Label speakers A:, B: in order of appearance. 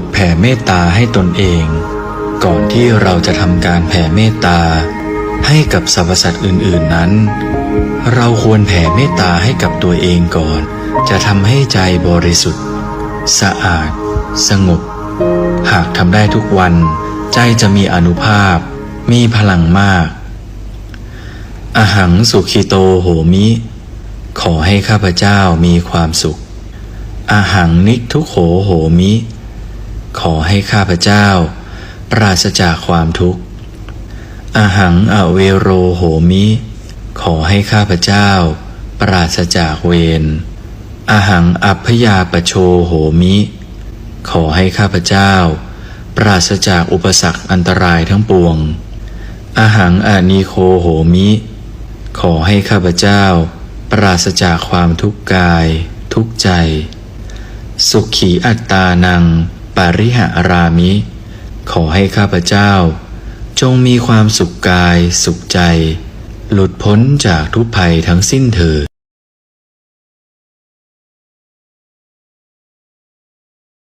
A: ดแผ่เมตตาให้ตนเอง ก่อนที่เราจะทำการแผ่เมตตา ให้กับสรรพสัตว์อื่น ๆนั้น เราควรแผ่เมตตาให้กับตัวเองก่อน จะทำให้ใจบริสุทธิ์ สะอาด สงบ หากทำได้ทุกวัน ใจจะมีอนุภาพ มีพลังมาก อหังสุขิโตโหมิ ขอให้ข้าพเจ้ามีความสุข อหังนิทุโขโหมิ ขอให้ข้าพเจ้า ปราศจากความทุกข์อาหังอเวโรโหมิ ขอให้ข้าพเจ้า ปราศจากเวรอาหังอัพยาปโชโหมิ ขอให้ข้าพเจ้า ปราศจากอุปสรรคอันตรายทั้งปวงอาหังอานิโคโหมิ ขอให้ข้าพเจ้า ปราศจากความทุกข์กาย ทุกใจ สุขีอัตตานัง ปาริหารามิ ขอให้ข้าพเจ้า จงมีความสุขกายสุขใจ หลุดพ้นจากทุกภัยทั้งสิ้นเถิด